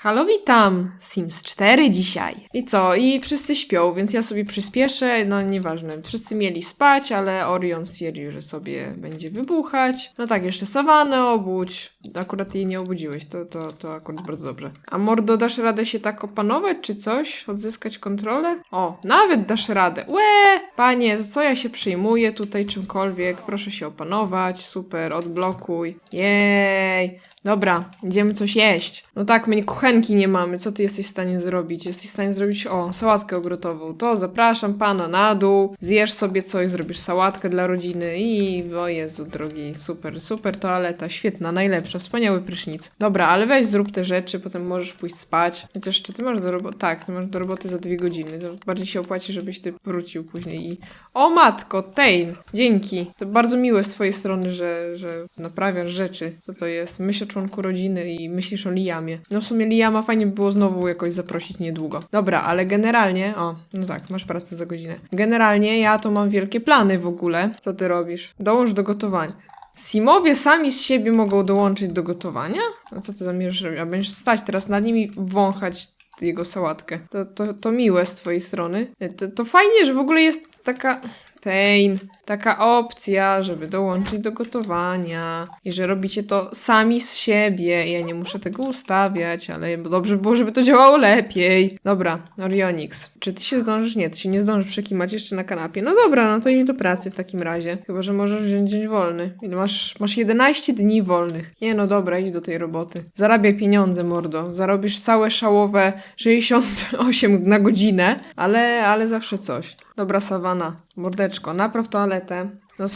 Halo, witam! Sims 4 dzisiaj. I co? I wszyscy śpią, więc ja sobie przyspieszę. No nieważne, wszyscy mieli spać, ale Orion stwierdził, że sobie będzie wybuchać. No tak, jeszcze Sawanę obudź. Akurat jej nie obudziłeś, to, to, to akurat bardzo dobrze. A Mordo, dasz radę się tak opanować, czy coś? Odzyskać kontrolę? O, nawet dasz radę. Łe! Panie, co ja się przyjmuję tutaj czymkolwiek? Proszę się opanować. Super, odblokuj. Jej! Dobra, idziemy coś jeść. No tak, my kuchenki nie mamy. Co ty jesteś w stanie zrobić? Jesteś w stanie zrobić, o, sałatkę ogrodową. To zapraszam pana na dół, zjesz sobie coś, zrobisz sałatkę dla rodziny i o Jezu, drogi, super, super toaleta, świetna, najlepsza, wspaniały prysznic. Dobra, ale weź zrób te rzeczy, potem możesz pójść spać. Chociaż czy ty masz do roboty? Tak, ty masz do roboty za dwie godziny. To bardziej się opłaci, żebyś ty wrócił później i... O matko, Tejn, dzięki. To bardzo miłe z twojej strony, że, że naprawiasz rzeczy. Co to jest? Myśl o członku rodziny i myślisz o Liamie. No w sumie Liama fajnie by było znowu jakoś zaprosić niedługo. Dobra, ale generalnie... O, no tak, masz pracę za godzinę. Generalnie ja to mam wielkie plany w ogóle. Co ty robisz? Dołącz do gotowania. Simowie sami z siebie mogą dołączyć do gotowania? A co ty zamierzasz robić? A będziesz stać teraz nad nimi wąchać jego sałatkę. To, to, to miłe z twojej strony. To, to fajnie, że w ogóle jest taka... Tejn, taka opcja, żeby dołączyć do gotowania i że robicie to sami z siebie. Ja nie muszę tego ustawiać, ale dobrze by było, żeby to działało lepiej. Dobra, Orionix, czy ty się zdążysz? Nie, ty się nie zdążysz przekimać jeszcze na kanapie. No dobra, no to idź do pracy w takim razie. Chyba, że możesz wziąć dzień wolny. Ile masz? Masz 11 dni wolnych. Nie, no dobra, idź do tej roboty. Zarabiaj pieniądze, mordo. Zarobisz całe szałowe 68 na godzinę, ale, ale zawsze coś. Dobra, Sawana, mordeczko, napraw toaletę. No,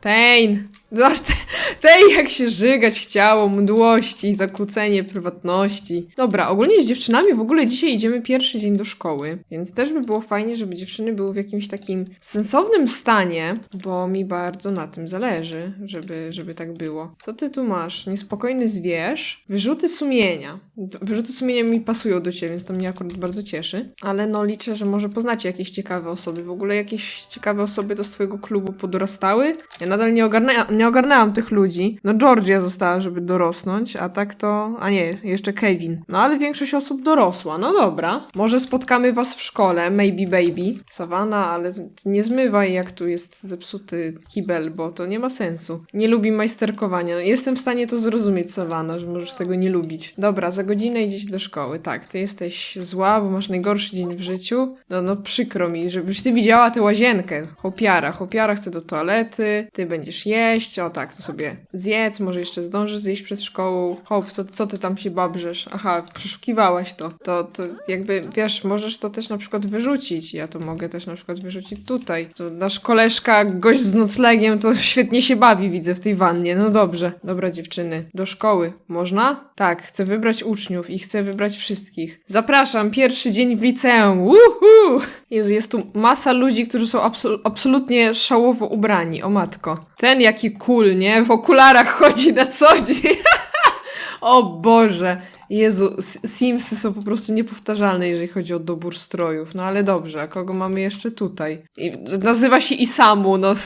Tejn! Zobacz, te- tej jak się żygać chciało, mdłości, zakłócenie prywatności. Dobra, ogólnie z dziewczynami w ogóle dzisiaj idziemy pierwszy dzień do szkoły, więc też by było fajnie, żeby dziewczyny były w jakimś takim sensownym stanie, bo mi bardzo na tym zależy, żeby, żeby tak było. Co ty tu masz? Niespokojny zwierz? Wyrzuty sumienia. Wyrzuty sumienia mi pasują do ciebie, więc to mnie akurat bardzo cieszy. Ale no liczę, że może poznacie jakieś ciekawe osoby. W ogóle jakieś ciekawe osoby do swojego klubu podorastały. Ja nadal nie, ogarnęłam, nie ogarnęłam tych ludzi. No Georgia została, żeby dorosnąć, a tak to... A nie, jeszcze Kevin. No ale większość osób dorosła. No dobra. Może spotkamy was w szkole, maybe baby. Savannah, ale nie zmywaj jak tu jest zepsuty kibel, bo to nie ma sensu. Nie lubi majsterkowania. No, jestem w stanie to zrozumieć, Savannah, że możesz tego nie lubić. Dobra, za godzinę idziesz do szkoły. Tak, ty jesteś zła, bo masz najgorszy dzień w życiu. No, no przykro mi, żebyś ty widziała tę łazienkę. Hopiara. Hopiara chce do toalety, ty będziesz jeść. O tak, to sobie zjedz, może jeszcze zdążysz zjeść przed szkołą. Hop, co, co ty tam się babrzesz? Aha, przeszukiwałaś to. To, to jakby, wiesz, możesz to też na przykład wyrzucić. Ja to mogę też na przykład wyrzucić tutaj. To nasz koleżka, gość z noclegiem, to świetnie się bawi, widzę, w tej wannie. No dobrze. Dobra, dziewczyny. Do szkoły. Można? Tak, chcę wybrać uczniów i chcę wybrać wszystkich. Zapraszam, pierwszy dzień w liceum. Uhu! Jezu, jest tu masa ludzi, którzy są absol- absolutnie szałowo ubrani. O matko. Ten jaki cool, nie? W okularach chodzi na co dzień. o Boże. Jezu, Simsy są po prostu niepowtarzalne, jeżeli chodzi o dobór strojów. No ale dobrze, a kogo mamy jeszcze tutaj? I, nazywa się Isamu, no...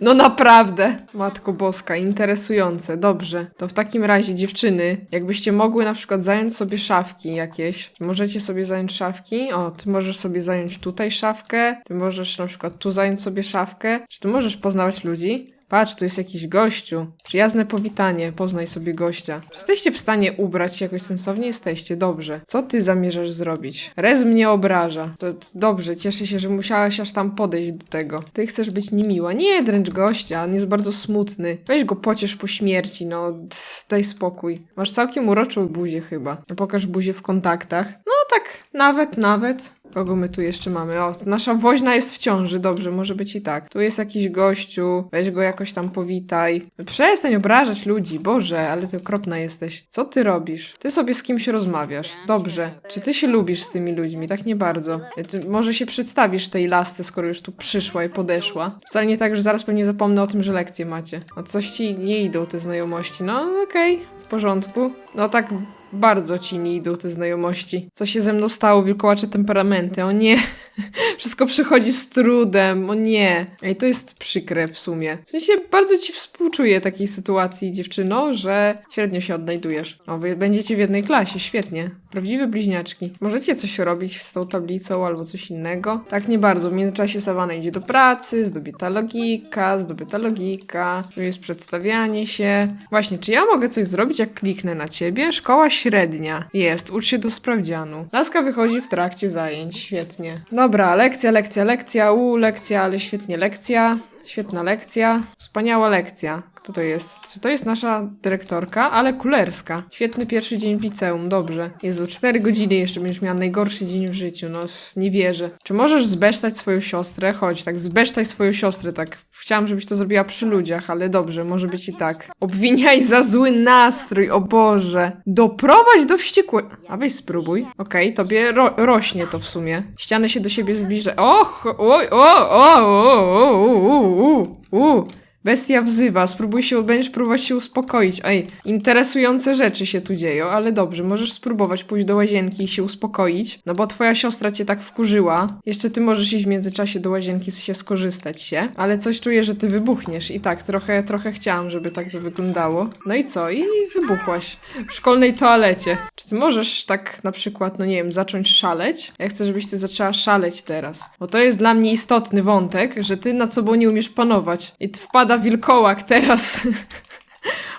No naprawdę. Matko Boska, interesujące. Dobrze. To w takim razie, dziewczyny, jakbyście mogły na przykład zająć sobie szafki jakieś. Możecie sobie zająć szafki. O, ty możesz sobie zająć tutaj szafkę. Ty możesz na przykład tu zająć sobie szafkę. Czy ty możesz poznawać ludzi? Patrz, tu jest jakiś gościu. Przyjazne powitanie, poznaj sobie gościa. Czy jesteście w stanie ubrać się jakoś sensownie? Jesteście, dobrze. Co ty zamierzasz zrobić? Rez mnie obraża. To, to dobrze, cieszę się, że musiałaś aż tam podejść do tego. Ty chcesz być niemiła. Nie dręcz gościa, on jest bardzo smutny. Weź go pociesz po śmierci, no ts, daj spokój. Masz całkiem uroczą buzię chyba. Pokaż buzię w kontaktach. No tak, nawet, nawet. Kogo my tu jeszcze mamy? O, nasza woźna jest w ciąży, dobrze, może być i tak. Tu jest jakiś gościu, weź go jakoś tam powitaj. Przestań obrażać ludzi, Boże, ale ty okropna jesteś. Co ty robisz? Ty sobie z kimś rozmawiasz. Dobrze. Czy ty się lubisz z tymi ludźmi? Tak nie bardzo. Ty może się przedstawisz tej lasce, skoro już tu przyszła i podeszła. Wcale nie tak, że zaraz pewnie zapomnę o tym, że lekcje macie. A coś ci nie idą te znajomości. No okej, w porządku. No tak bardzo ci nie idą te znajomości. Co się ze mną stało, wilkołacze temperamenty? O nie, Wszystko przychodzi z trudem, o nie. Ej, to jest przykre w sumie. W sensie bardzo ci współczuję takiej sytuacji, dziewczyno, że średnio się odnajdujesz. O, wy będziecie w jednej klasie, świetnie. Prawdziwe bliźniaczki. Możecie coś robić z tą tablicą albo coś innego? Tak, nie bardzo. W międzyczasie Sawana idzie do pracy, zdobyta logika, zdobyta logika, tu jest przedstawianie się. Właśnie, czy ja mogę coś zrobić, jak kliknę na ciebie? Szkoła średnia. Jest, ucz się do sprawdzianu. Laska wychodzi w trakcie zajęć, świetnie. Dobra, lekcja, lekcja, lekcja, u, lekcja, ale świetnie lekcja. Świetna lekcja, wspaniała lekcja. Kto to jest? Czy to jest nasza dyrektorka? Ale kulerska. Świetny pierwszy dzień w liceum, dobrze. Jezu, cztery godziny jeszcze będziesz miała najgorszy dzień w życiu, no nie wierzę. Czy możesz zbesztać swoją siostrę? Chodź, tak zbesztaj swoją siostrę, tak. Chciałam, żebyś to zrobiła przy ludziach, ale dobrze, może być i tak. Obwiniaj za zły nastrój, o Boże. Doprowadź do wściekłe... A weź spróbuj. Okej, tobie ro rośnie to w sumie. Ściany się do siebie zbliża. Och, oj, o, o, o, o, u, u, u. Bestia wzywa, spróbuj się, będziesz próbować się uspokoić. Ej, interesujące rzeczy się tu dzieją, ale dobrze, możesz spróbować pójść do łazienki i się uspokoić, no bo twoja siostra cię tak wkurzyła. Jeszcze ty możesz iść w międzyczasie do łazienki się skorzystać się, ale coś czuję, że ty wybuchniesz i tak, trochę, trochę chciałam, żeby tak to wyglądało. No i co? I wybuchłaś w szkolnej toalecie. Czy ty możesz tak na przykład, no nie wiem, zacząć szaleć? Ja chcę, żebyś ty zaczęła szaleć teraz, bo to jest dla mnie istotny wątek, że ty nad sobą nie umiesz panować i wpada wilkołak teraz.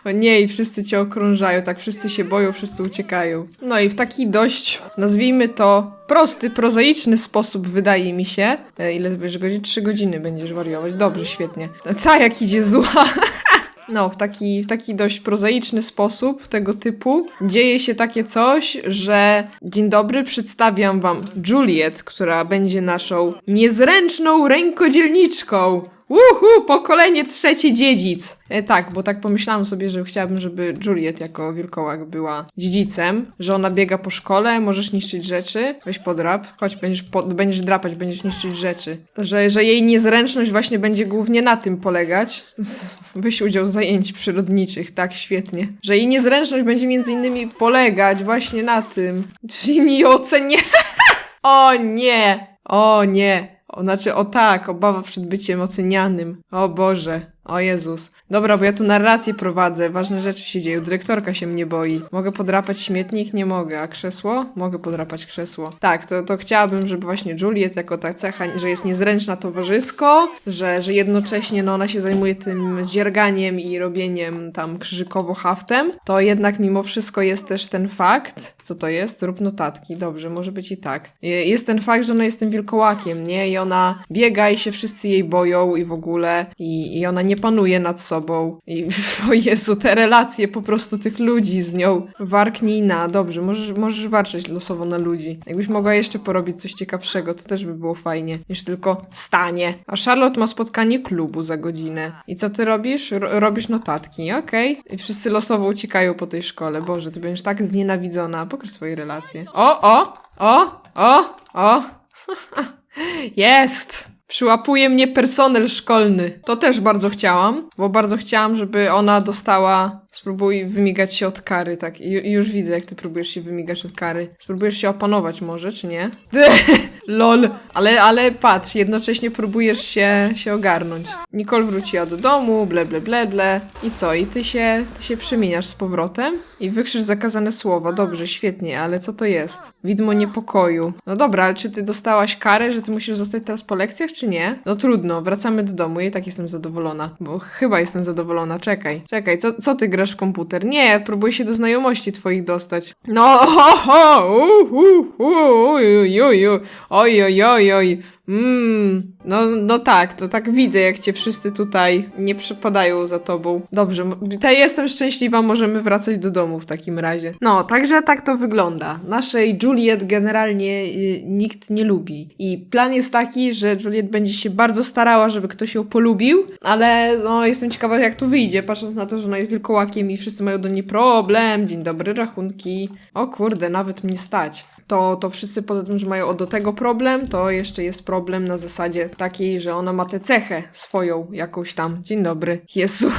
O nie, i wszyscy cię okrążają, tak wszyscy się boją, wszyscy uciekają. No i w taki dość, nazwijmy to, prosty, prozaiczny sposób, wydaje mi się. E, ile będziesz godzin? Trzy godziny będziesz wariować. Dobrze, świetnie. Ta jak idzie zła. No, w taki, w taki dość prozaiczny sposób tego typu dzieje się takie coś, że dzień dobry, przedstawiam wam Juliet, która będzie naszą niezręczną rękodzielniczką. Uhu, pokolenie trzecie dziedzic. E, tak, bo tak pomyślałam sobie, że chciałabym, żeby Juliet jako wilkołak była dziedzicem, że ona biega po szkole, możesz niszczyć rzeczy, weź podrap, chodź, będziesz, po, będziesz drapać, będziesz niszczyć rzeczy. Że, że jej niezręczność właśnie będzie głównie na tym polegać. Weź udział w zajęć przyrodniczych, tak, świetnie. Że jej niezręczność będzie między innymi polegać właśnie na tym. Czyli nie ocenia... o nie! O nie! O, znaczy, o tak, obawa przed byciem ocenianym. O Boże, o Jezus. Dobra, bo ja tu narrację prowadzę, ważne rzeczy się dzieją, dyrektorka się mnie boi. Mogę podrapać śmietnik? Nie mogę. A krzesło? Mogę podrapać krzesło. Tak, to, to chciałabym, żeby właśnie Juliet jako ta cecha, że jest niezręczna towarzysko, że, że jednocześnie no, ona się zajmuje tym dzierganiem i robieniem tam krzyżykowo haftem, to jednak mimo wszystko jest też ten fakt, co to jest? Rób notatki. Dobrze, może być i tak. Je- Jest ten fakt, że ona jest tym wilkołakiem, nie? I ona biega i się wszyscy jej boją i w ogóle i, i ona nie panuje nad sobą. I o Jezu, te relacje po prostu tych ludzi z nią. Warknij na. Dobrze, możesz, możesz warczeć losowo na ludzi. Jakbyś mogła jeszcze porobić coś ciekawszego, to też by było fajnie, niż tylko stanie. A Charlotte ma spotkanie klubu za godzinę. I co ty robisz? Ro- robisz notatki, okej. I wszyscy losowo uciekają po tej szkole. Boże, ty będziesz tak znienawidzona. Pokaż swoje relacje. O, o, o, o, o. Jest! Przyłapuje mnie personel szkolny. To też bardzo chciałam, bo bardzo chciałam, żeby ona dostała. Spróbuj wymigać się od kary, tak. I już widzę, jak ty próbujesz się wymigać od kary. Spróbujesz się opanować może, czy nie? Lol. Ale, ale patrz, jednocześnie próbujesz się, się ogarnąć. Nicole wróciła do domu, ble, ble, ble, ble. I co? I ty się, ty się przemieniasz z powrotem i wykrzycz zakazane słowa. Dobrze, świetnie, ale co to jest? Widmo niepokoju. No dobra, ale czy ty dostałaś karę, że ty musisz zostać teraz po lekcjach, czy nie? No trudno, wracamy do domu. Ja i tak jestem zadowolona. Bo chyba jestem zadowolona. Czekaj, czekaj, co, co ty grasz w komputer? Nie, próbuję się do znajomości twoich dostać. No, ho, ho, u, u, u, uj, uj, uj, oj, oj, oj, oj. Mmm, no, no tak, to tak widzę, jak cię wszyscy tutaj nie przypadają za tobą. Dobrze, tutaj jestem szczęśliwa, możemy wracać do domu w takim razie. No, także tak to wygląda. Naszej Juliet generalnie y, nikt nie lubi. I plan jest taki, że Juliet będzie się bardzo starała, żeby ktoś ją polubił, ale no, jestem ciekawa, jak to wyjdzie, patrząc na to, że ona jest wilkołakiem i wszyscy mają do niej problem. Dzień dobry, rachunki. O kurde, nawet mnie stać to, to wszyscy poza tym, że mają do tego problem, to jeszcze jest problem na zasadzie takiej, że ona ma tę cechę swoją jakąś tam. Dzień dobry. Jezu.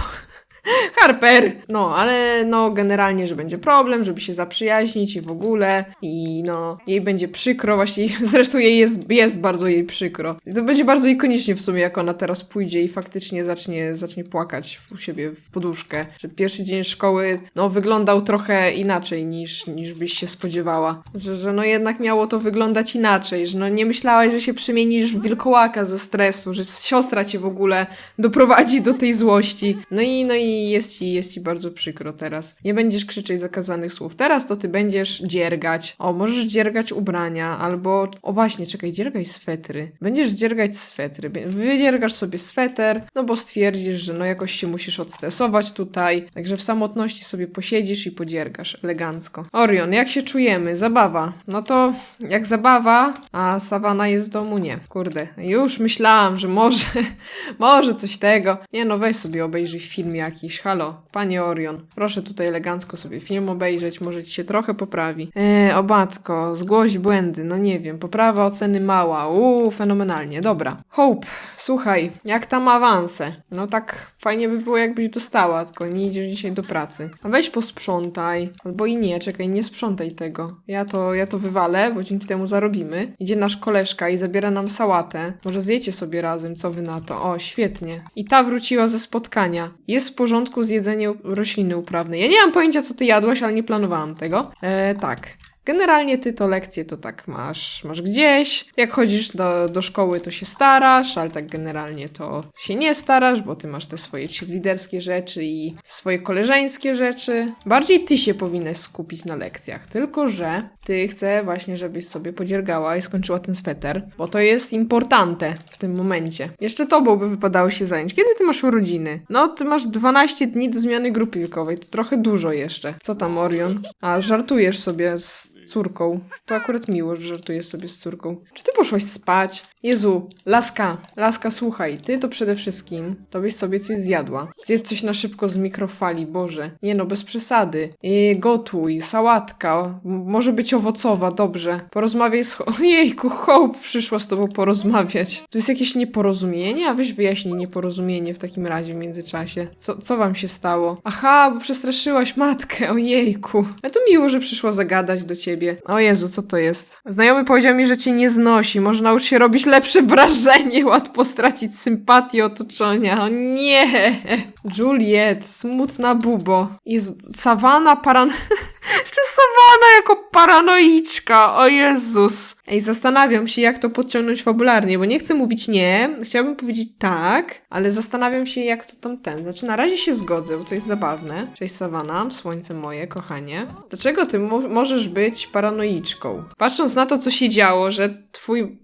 Harper! No, ale no generalnie, że będzie problem, żeby się zaprzyjaźnić i w ogóle i no, jej będzie przykro, właśnie zresztą jej jest, jest bardzo jej przykro. To będzie bardzo ikonicznie w sumie, jak ona teraz pójdzie i faktycznie zacznie, zacznie płakać u siebie w poduszkę, że pierwszy dzień szkoły, no, wyglądał trochę inaczej niż, niż byś się spodziewała. Że, że no jednak miało to wyglądać inaczej, że no nie myślałaś, że się przemienisz w wilkołaka ze stresu, że siostra cię w ogóle doprowadzi do tej złości. No i, no i jest ci, jest ci bardzo przykro teraz. Nie będziesz krzyczeć zakazanych słów. Teraz to ty będziesz dziergać. O, możesz dziergać ubrania, albo... O właśnie, czekaj, dziergaj swetry. Będziesz dziergać swetry. Wy- Wydziergasz sobie sweter, no bo stwierdzisz, że no jakoś się musisz odstresować tutaj. Także w samotności sobie posiedzisz i podziergasz elegancko. Orion, jak się czujemy? Zabawa. No to jak zabawa, a Sawana jest w domu, nie. Kurde, już myślałam, że może, może coś tego. Nie no, weź sobie obejrzyj film jakiś. Halo, panie Orion, proszę tutaj elegancko sobie film obejrzeć, może ci się trochę poprawi. Eee, o matko, zgłoś błędy, no nie wiem, poprawa oceny mała, uuu, fenomenalnie, dobra. Hope, słuchaj, jak tam awanse? No tak fajnie by było jakbyś dostała, tylko nie idziesz dzisiaj do pracy. A weź posprzątaj, albo i nie, czekaj, nie sprzątaj tego. Ja to, ja to wywalę, bo dzięki temu zarobimy. Idzie nasz koleżka i zabiera nam sałatę. Może zjecie sobie razem, co wy na to? O, świetnie. I ta wróciła ze spotkania. Jest w porządku z jedzeniem rośliny uprawnej. Ja nie mam pojęcia, co ty jadłaś, ale nie planowałam tego. E, tak. Generalnie ty to lekcje to tak masz, masz gdzieś. Jak chodzisz do, do szkoły, to się starasz, ale tak generalnie to się nie starasz, bo ty masz te swoje liderskie rzeczy i swoje koleżeńskie rzeczy. Bardziej ty się powinnaś skupić na lekcjach, tylko że ty chcę właśnie, żebyś sobie podziergała i skończyła ten sweter, bo to jest importante w tym momencie. Jeszcze tobą by wypadało się zająć. Kiedy ty masz urodziny? No, ty masz 12 dni do zmiany grupy wiekowej, to trochę dużo jeszcze. Co tam, Orion? A, żartujesz sobie z córką. To akurat miło, że żartujesz sobie z córką. Czy ty poszłaś spać? Jezu, laska, laska, słuchaj, ty to przede wszystkim, to byś sobie coś zjadła. Zjedz coś na szybko z mikrofali, Boże. Nie no, bez przesady. I gotuj, sałatka, może być owocowa, dobrze. Porozmawiaj z... Ojejku, Hope przyszła z tobą porozmawiać. To jest jakieś nieporozumienie? A weź wyjaśnij nieporozumienie w takim razie w międzyczasie. Co, co wam się stało? Aha, bo przestraszyłaś matkę, ojejku. Ale to miło, że przyszła zagadać do ciebie. O Jezu, co to jest? Znajomy powiedział mi, że cię nie znosi. Może naucz się robić lepsze wrażenie. Łatwo stracić sympatię otoczenia. O nie! Juliet, smutna bubo. Jezu, Sawana paran... Jeszcze Sawana jako paranoiczka, o Jezus. Ej, zastanawiam się, jak to podciągnąć fabularnie, bo nie chcę mówić nie, chciałabym powiedzieć tak, ale zastanawiam się, jak to tam ten. Znaczy, na razie się zgodzę, bo to jest zabawne. Cześć Sawana, słońce moje, kochanie. Dlaczego ty mo- możesz być paranoiczką? Patrząc na to, co się działo, że twój...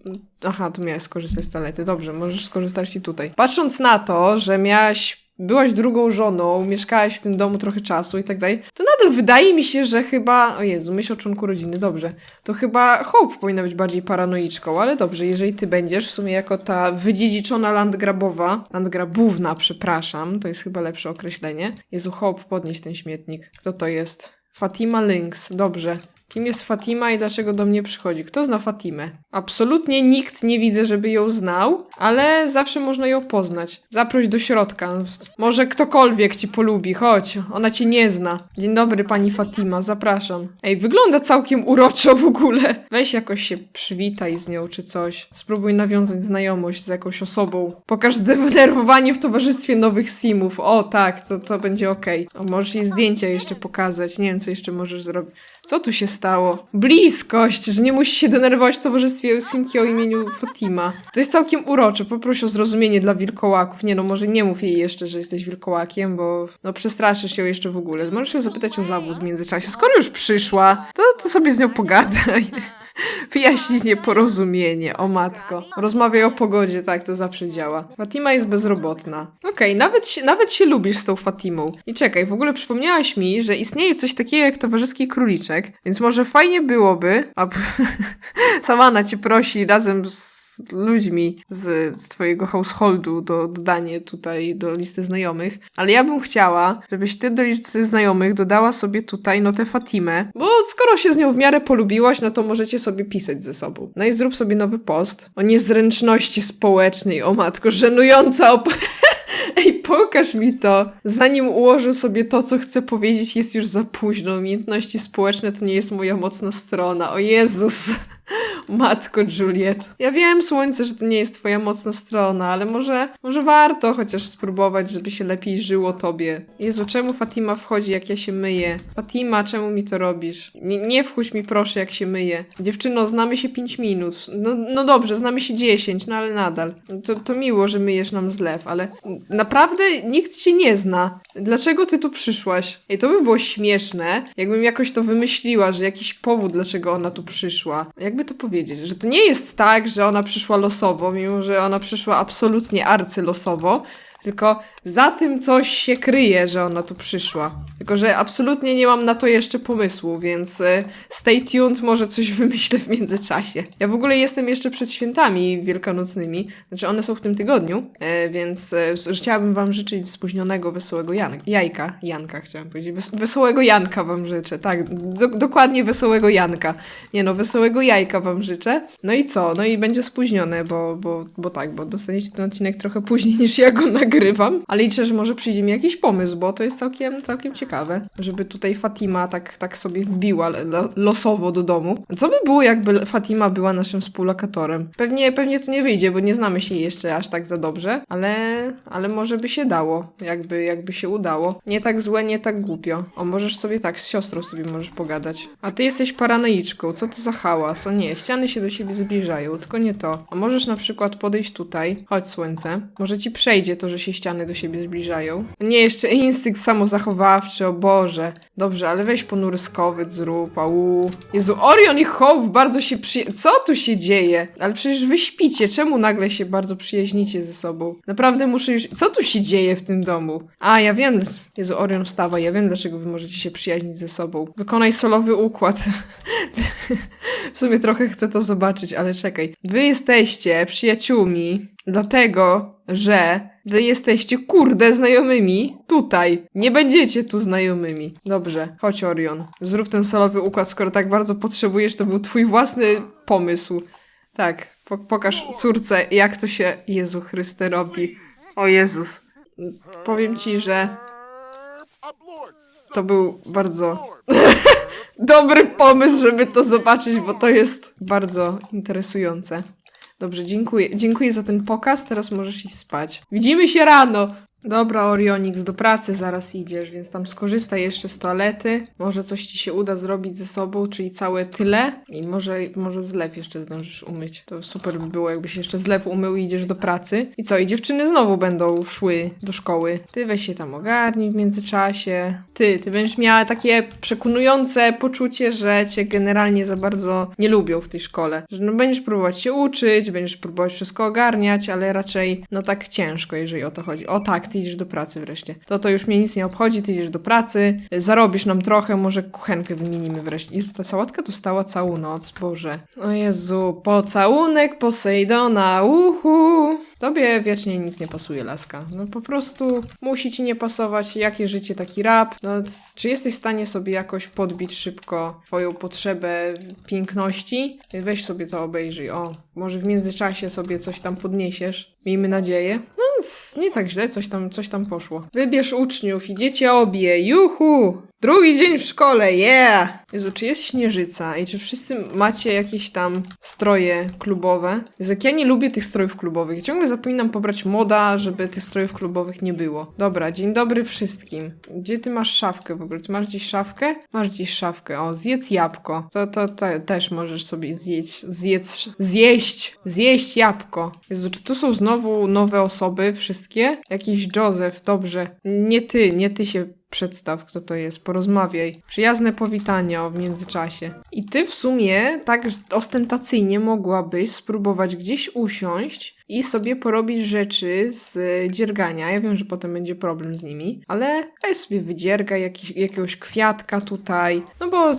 Aha, tu miałeś skorzystać z toalety, dobrze, możesz skorzystać i tutaj. Patrząc na to, że miałaś byłaś drugą żoną, mieszkałaś w tym domu trochę czasu i tak dalej, to nadal wydaje mi się, że chyba, o Jezu, myśl o członku rodziny, dobrze, to chyba Hope powinna być bardziej paranoiczką, ale dobrze, jeżeli ty będziesz, w sumie jako ta wydziedziczona landgrabowa, landgrabówna, przepraszam, to jest chyba lepsze określenie. Jezu, Hope, podnieś ten śmietnik. Kto to jest? Fatima Lynx, dobrze. Kim jest Fatima i dlaczego do mnie przychodzi? Kto zna Fatimę? Absolutnie nikt nie widzę, żeby ją znał, ale zawsze można ją poznać. Zaproś do środka. Może ktokolwiek ci polubi, chodź. Ona cię nie zna. Dzień dobry, pani Fatima, zapraszam. Ej, wygląda całkiem uroczo w ogóle. Weź jakoś się przywitaj z nią czy coś. Spróbuj nawiązać znajomość z jakąś osobą. Pokaż zdenerwowanie w towarzystwie nowych simów. O, tak, to, to będzie okej. A Możesz jej zdjęcia jeszcze pokazać. Nie wiem, co jeszcze możesz zrobić. Co tu się stało? Bliskość, że nie musi się denerwować w towarzystwie Simki o imieniu Fatima. To jest całkiem urocze. Poproszę o zrozumienie dla wilkołaków. Nie no, może nie mów jej jeszcze, że jesteś wilkołakiem, bo no przestraszysz ją jeszcze w ogóle. Możesz ją zapytać o zawód w międzyczasie. Skoro już przyszła, to, to sobie z nią pogadaj. Wyjaśnij nieporozumienie, o matko. Rozmawiaj o pogodzie, tak, to zawsze działa. Fatima jest bezrobotna. Okej, nawet, się, nawet się lubisz z tą Fatimą. I czekaj, w ogóle przypomniałaś mi, że istnieje coś takiego jak towarzyski króliczek, więc może fajnie byłoby, a Samana cię prosi razem z ludźmi z, z twojego householdu do dodanie tutaj do listy znajomych, ale ja bym chciała, żebyś ty do listy znajomych dodała sobie tutaj no tę Fatimę, bo skoro się z nią w miarę polubiłaś, no to możecie sobie pisać ze sobą. No i zrób sobie nowy post o niezręczności społecznej, o matko, żenująca op- Ej, pokaż mi to. Zanim ułożę sobie to, co chcę powiedzieć, jest już za późno. Umiejętności społeczne to nie jest moja mocna strona. O Jezus. Matko Juliet. Ja wiem, słońce, że to nie jest twoja mocna strona, ale może, może warto chociaż spróbować, żeby się lepiej żyło tobie. Jezu, czemu Fatima wchodzi, jak ja się myję? Fatima, czemu mi to robisz? Nie, nie wchodź mi proszę, jak się myję. Dziewczyno, znamy się 5 minut. No, no dobrze, znamy się 10, no ale nadal. To, to miło, że myjesz nam zlew, ale naprawdę nikt cię nie zna. Dlaczego ty tu przyszłaś? Ej, to by było śmieszne, jakbym jakoś to wymyśliła, że jakiś powód, dlaczego ona tu przyszła. Jakby to powiedzieć, że to nie jest tak, że ona przyszła losowo, mimo że ona przyszła absolutnie arcylosowo, tylko za tym coś się kryje, że ona tu przyszła. Tylko, że absolutnie nie mam na to jeszcze pomysłu, więc e, stay tuned, może coś wymyślę w międzyczasie. Ja w ogóle jestem jeszcze przed świętami wielkanocnymi, znaczy one są w tym tygodniu, e, więc e, chciałabym wam życzyć spóźnionego, wesołego Jan jajka. Janka chciałam powiedzieć. Wes wesołego Janka wam życzę, tak, do dokładnie wesołego Janka. Nie no, wesołego jajka wam życzę. No i co? No i będzie spóźnione, bo, bo, bo tak, bo dostaniecie ten odcinek trochę później niż ja go nagrywam, ale liczę, że może przyjdzie mi jakiś pomysł, bo to jest całkiem, całkiem ciekawe, żeby tutaj Fatima tak, tak sobie wbiła lo- losowo do domu. Co by było, jakby Fatima była naszym współlokatorem? Pewnie, pewnie to nie wyjdzie, bo nie znamy się jeszcze aż tak za dobrze, ale, ale może by się dało, jakby, jakby się udało. Nie tak złe, nie tak głupio. O, możesz sobie tak, z siostrą sobie możesz pogadać. A ty jesteś paranoiczką, co to za hałas? O nie, ściany się do siebie zbliżają, tylko nie to. A możesz na przykład podejść tutaj, chodź słońce, może ci przejdzie to, że się ściany do siebie zbliżają. Nie, jeszcze instynkt samozachowawczy, o Boże. Dobrze, ale weź ponury skowyt zrób, au. Jezu, Orion i Hope bardzo się przy... Co tu się dzieje? Ale przecież wy śpicie, czemu nagle się bardzo przyjaźnicie ze sobą? Naprawdę muszę już... Co tu się dzieje w tym domu? A, ja wiem... Jezu, Orion wstawa, ja wiem, dlaczego wy możecie się przyjaźnić ze sobą. Wykonaj solowy układ. w sumie trochę chcę to zobaczyć, ale czekaj. Wy jesteście przyjaciółmi, dlatego, że wy jesteście kurde znajomymi tutaj. Nie będziecie tu znajomymi. Dobrze, chodź Orion. Zrób ten solowy układ, skoro tak bardzo potrzebujesz, to był twój własny pomysł. Tak, po pokaż córce, jak to się Jezu Chryste robi. O Jezus. Powiem ci, że to był bardzo dobry pomysł, żeby to zobaczyć, bo to jest bardzo interesujące. Dobrze, dziękuję. Dziękuję za ten pokaz. Teraz możesz iść spać. Widzimy się rano! Dobra, Orionix, do pracy zaraz idziesz, więc tam skorzystaj jeszcze z toalety. Może coś ci się uda zrobić ze sobą, czyli całe tyle. I może, może zlew jeszcze zdążysz umyć. To super by było, jakbyś jeszcze zlew umył i idziesz do pracy. I co? I dziewczyny znowu będą szły do szkoły. Ty weź się tam ogarnij w międzyczasie. Ty, ty będziesz miała takie przekonujące poczucie, że cię generalnie za bardzo nie lubią w tej szkole. Że no będziesz próbować się uczyć, będziesz próbować wszystko ogarniać, ale raczej no tak ciężko, jeżeli o to chodzi. O tak, ty idziesz do pracy wreszcie. To to już mnie nic nie obchodzi, ty idziesz do pracy, zarobisz nam trochę, może kuchenkę wymienimy wreszcie. Jezu, ta sałatka tu stała całą noc, Boże. O Jezu, pocałunek Posejdona, uhu. Tobie wiecznie nic nie pasuje, laska. No po prostu musi ci nie pasować. Jakie życie, taki rap. No, czy jesteś w stanie sobie jakoś podbić szybko twoją potrzebę piękności? Weź sobie to obejrzyj. O, może w międzyczasie sobie coś tam podniesiesz. Miejmy nadzieję. No, nie tak źle, coś tam, coś tam poszło. Wybierz uczniów, idziecie obie, juhu! Drugi dzień w szkole, yeah! Jezu, czy jest śnieżyca i czy wszyscy macie jakieś tam stroje klubowe? Jezu, jak ja nie lubię tych strojów klubowych. Ciągle zapominam pobrać moda, żeby tych strojów klubowych nie było. Dobra, dzień dobry wszystkim. Gdzie ty masz szafkę w ogóle? Ty masz gdzieś szafkę? Masz gdzieś szafkę. O, zjedz jabłko. To, to, to też możesz sobie zjeść, zjedz, zjeść, zjeść jabłko. Jezu, czy tu są znowu nowe osoby, wszystkie? Jakiś Joseph, dobrze. Nie ty, nie ty się Przedstaw, kto to jest, porozmawiaj. Przyjazne powitania w międzyczasie. I ty w sumie tak ostentacyjnie mogłabyś spróbować gdzieś usiąść i sobie porobić rzeczy z dziergania. Ja wiem, że potem będzie problem z nimi, ale weź sobie wydziergaj jakiś, jakiegoś kwiatka tutaj, no bo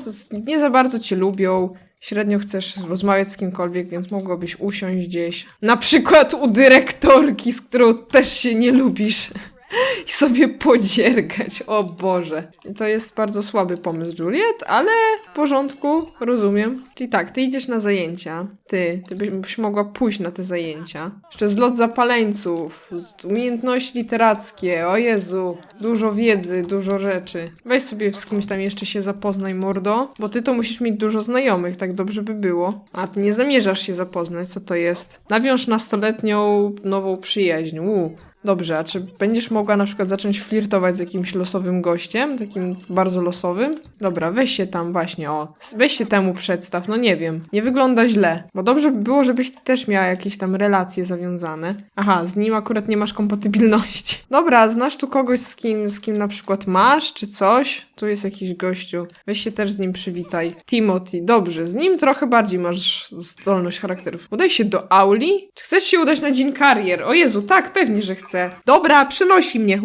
nie za bardzo cię lubią. Średnio chcesz rozmawiać z kimkolwiek, więc mogłabyś usiąść gdzieś. Na przykład u dyrektorki, z którą też się nie lubisz. i sobie podziergać. O Boże. To jest bardzo słaby pomysł, Juliet, ale w porządku, rozumiem. Czyli tak, ty idziesz na zajęcia. Ty, ty byś mogła pójść na te zajęcia. Jeszcze zlot zapaleńców, umiejętności literackie, o Jezu. Dużo wiedzy, dużo rzeczy. Weź sobie z kimś tam jeszcze się zapoznaj, mordo, bo ty to musisz mieć dużo znajomych, tak dobrze by było. A ty nie zamierzasz się zapoznać, co to jest? Nawiąż nastoletnią nową przyjaźń. Uu. Dobrze, a czy będziesz mogła na przykład zacząć flirtować z jakimś losowym gościem, takim bardzo losowym? Dobra, weź się tam właśnie, o, weź się temu przedstaw, no nie wiem, nie wygląda źle, bo dobrze by było, żebyś ty też miała jakieś tam relacje zawiązane. Aha, z nim akurat nie masz kompatybilności. Dobra, znasz tu kogoś, z kim, z kim na przykład masz, czy coś? Tu jest jakiś gościu, weź się też z nim przywitaj. Timothy, dobrze, z nim trochę bardziej masz zdolność charakterów. Udaj się do Auli? Czy chcesz się udać na dzień karier? O Jezu, tak, pewnie, że chcę. Dobra, przynosi mnie.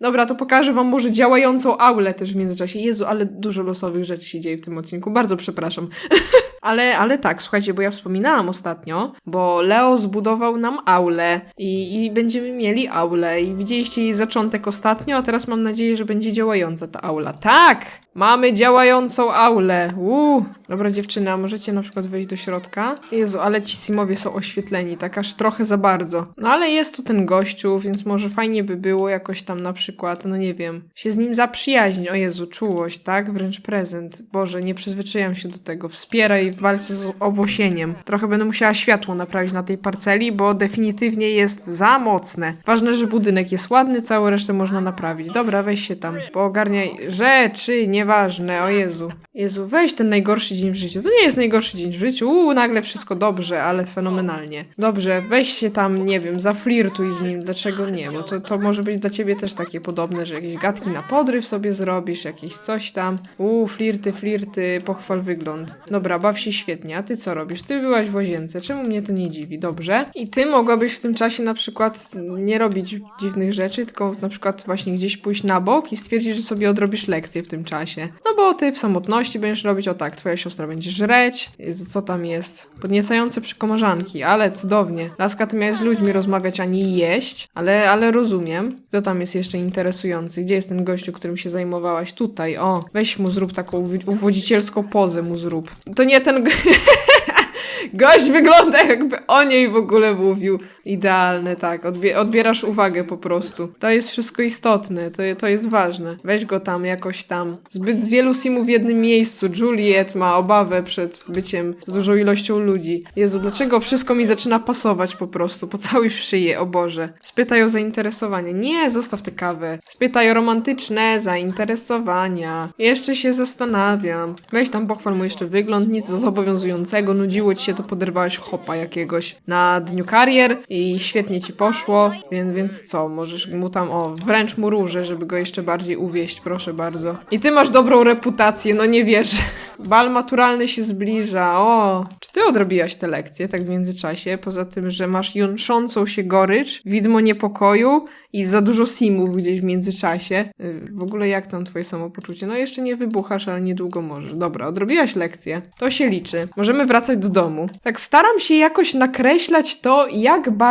Dobra, to pokażę wam może działającą aulę też w międzyczasie. Jezu, ale dużo losowych rzeczy się dzieje w tym odcinku. Bardzo przepraszam. Ale, ale tak, słuchajcie, bo ja wspominałam ostatnio, bo Leo zbudował nam aulę i, i będziemy mieli aulę i widzieliście jej zaczątek ostatnio, a teraz mam nadzieję, że będzie działająca ta aula. Tak! Mamy działającą aulę! Uuu! Dobra dziewczyna, możecie na przykład wejść do środka? Jezu, ale ci simowie są oświetleni, tak aż trochę za bardzo. No ale jest tu ten gościu, więc może fajnie by było jakoś tam na przykład, no nie wiem, się z nim zaprzyjaźnić. O Jezu, czułość, tak? Wręcz prezent. Boże, nie przyzwyczaiłam się do tego. Wspieraj w walce z owłosieniem. Trochę będę musiała światło naprawić na tej parceli, bo definitywnie jest za mocne. Ważne, że budynek jest ładny, całą resztę można naprawić. Dobra, weź się tam, poogarniaj rzeczy, nieważne, o Jezu. Jezu, weź ten najgorszy dzień w życiu. To nie jest najgorszy dzień w życiu, uuu, nagle wszystko dobrze, ale fenomenalnie. Dobrze, weź się tam, nie wiem, zaflirtuj z nim, dlaczego nie, bo to, to może być dla ciebie też takie podobne, że jakieś gadki na podryw sobie zrobisz, jakieś coś tam. Uuu, flirty, flirty, pochwal wygląd. Dobra, baw się świetnie, a ty co robisz? Ty byłaś w łazience, czemu mnie to nie dziwi? Dobrze. I ty mogłabyś w tym czasie na przykład nie robić dziwnych rzeczy, tylko na przykład właśnie gdzieś pójść na bok i stwierdzić, że sobie odrobisz lekcję w tym czasie. No bo ty w samotności będziesz robić, o tak, twoja siostra będzie żreć, Jezu, co tam jest? Podniecające przykomarzanki, ale cudownie. Laska, ty miałeś z ludźmi rozmawiać, a nie jeść, ale, ale rozumiem. Kto tam jest jeszcze interesujący? Gdzie jest ten gościu, którym się zajmowałaś? Tutaj, o, weź mu zrób taką uwodzicielską pozę mu zrób. To nie ten... go- Gość wygląda jakby o niej w ogóle mówił. Idealne, tak. Odbie- odbierasz uwagę po prostu. To jest wszystko istotne, to, to jest ważne. Weź go tam jakoś tam. Zbyt z wielu simów w jednym miejscu. Juliet ma obawę przed byciem z dużą ilością ludzi. Jezu, dlaczego wszystko mi zaczyna pasować po prostu? Pocałuj w szyję, o Boże. Spytaj o zainteresowanie. Nie, zostaw tę kawę. Spytaj o romantyczne zainteresowania. Jeszcze się zastanawiam. Weź tam pochwal mu jeszcze wygląd, nic zobowiązującego. Nudziło ci się, to poderwałeś chopa jakiegoś na dniu karier i świetnie ci poszło, więc, więc co, możesz mu tam, o, wręcz mu róże, żeby go jeszcze bardziej uwieść, proszę bardzo. I ty masz dobrą reputację, no nie wierzę. Bal maturalny się zbliża, o. Czy ty odrobiłaś te lekcje tak w międzyczasie, poza tym, że masz jątrzącą się gorycz, widmo niepokoju i za dużo simów gdzieś w międzyczasie. Yy, W ogóle jak tam twoje samopoczucie? No jeszcze nie wybuchasz, ale niedługo możesz. Dobra, odrobiłaś lekcję. To się liczy. Możemy wracać do domu. Tak staram się jakoś nakreślać to, jak bardzo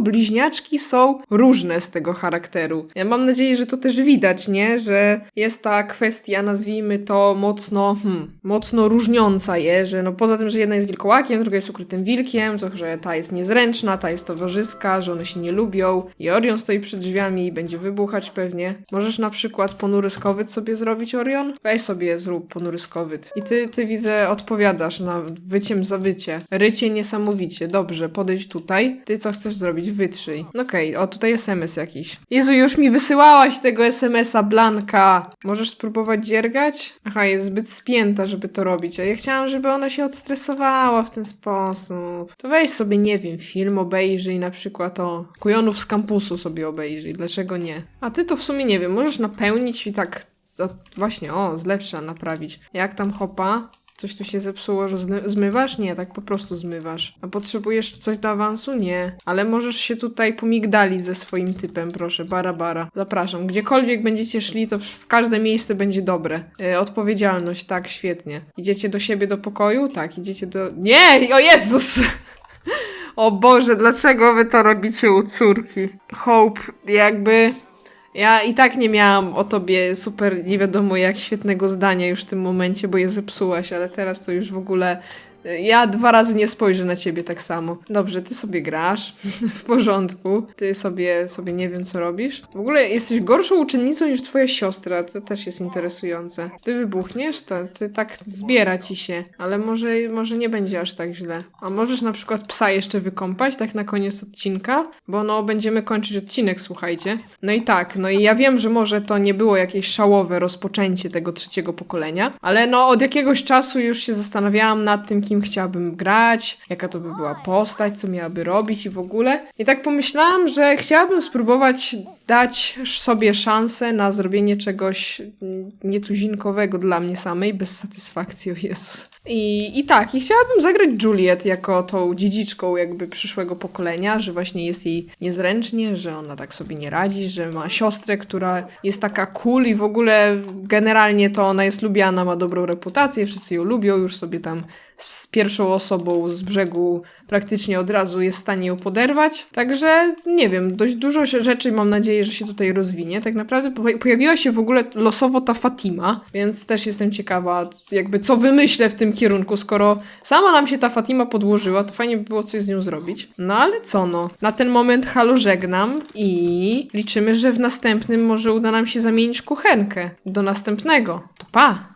bliźniaczki są różne z tego charakteru. Ja mam nadzieję, że to też widać, nie? Że jest ta kwestia, nazwijmy to mocno, hmm, mocno różniąca je, że no poza tym, że jedna jest wilkołakiem, druga jest ukrytym wilkiem, to że ta jest niezręczna, ta jest towarzyska, że one się nie lubią i Orion stoi przy drzwiami i będzie wybuchać pewnie. Możesz na przykład ponury skowyt sobie zrobić, Orion? Weź sobie zrób ponury skowyt. I ty, ty widzę, odpowiadasz na wyciem za wycie. Rycie niesamowicie. Dobrze, podejdź tutaj. Ty co chcesz zrobić? Wytrzyj. Okej, o tutaj SMS jakiś. Jezu, już mi wysyłałaś tego SMS-a, Blanka. Możesz spróbować dziergać? Aha, jest zbyt spięta, żeby to robić, a ja chciałam, żeby ona się odstresowała w ten sposób. To weź sobie, nie wiem, film obejrzyj, na przykład o kujonów z kampusu sobie obejrzyj, dlaczego nie? A ty to w sumie nie wiem, możesz napełnić i tak o, właśnie, o, zlew trzeba naprawić. Jak tam hopa? Coś tu się zepsuło, że zmywasz? Nie, tak po prostu zmywasz. A potrzebujesz coś do awansu? Nie. Ale możesz się tutaj pomigdalić ze swoim typem, proszę. Bara, bara. Zapraszam. Gdziekolwiek będziecie szli, to w- w każde miejsce będzie dobre. E, odpowiedzialność, tak, świetnie. Idziecie do siebie do pokoju? Tak, idziecie do... Nie! O Jezus! O Boże, dlaczego wy to robicie u córki? Hope, jakby... Ja i tak nie miałam o tobie super nie wiadomo jak świetnego zdania już w tym momencie, bo je zepsułaś, ale teraz to już w ogóle. Ja dwa razy nie spojrzę na ciebie tak samo. Dobrze, ty sobie grasz, w porządku. Ty sobie, sobie nie wiem co robisz. W ogóle jesteś gorszą uczennicą niż twoja siostra, to też jest interesujące. Ty wybuchniesz, to ty tak zbiera ci się, ale może, może nie będzie aż tak źle. A możesz na przykład psa jeszcze wykąpać, tak na koniec odcinka, bo no będziemy kończyć odcinek, słuchajcie. No i tak, no i ja wiem, że może to nie było jakieś szałowe rozpoczęcie tego trzeciego pokolenia, ale no od jakiegoś czasu już się zastanawiałam nad tym, kim chciałabym grać, jaka to by była postać, co miałaby robić i w ogóle. I tak pomyślałam, że chciałabym spróbować dać sobie szansę na zrobienie czegoś mm, nietuzinkowego dla mnie samej, bez satysfakcji, o Jezus. I, I tak, i chciałabym zagrać Juliet jako tą dziedziczką jakby przyszłego pokolenia, że właśnie jest jej niezręcznie, że ona tak sobie nie radzi, że ma siostrę, która jest taka cool i w ogóle generalnie to ona jest lubiana, ma dobrą reputację, wszyscy ją lubią, już sobie tam z pierwszą osobą z brzegu praktycznie od razu jest w stanie ją poderwać. Także nie wiem, dość dużo rzeczy mam nadzieję, że się tutaj rozwinie. Tak naprawdę po- pojawiła się w ogóle losowo ta Fatima, więc też jestem ciekawa, jakby co wymyślę w tym kierunku, skoro sama nam się ta Fatima podłożyła, to fajnie by było coś z nią zrobić. No ale co no, na ten moment halo żegnam i liczymy, że w następnym może uda nam się zamienić kuchenkę. Do następnego. To pa!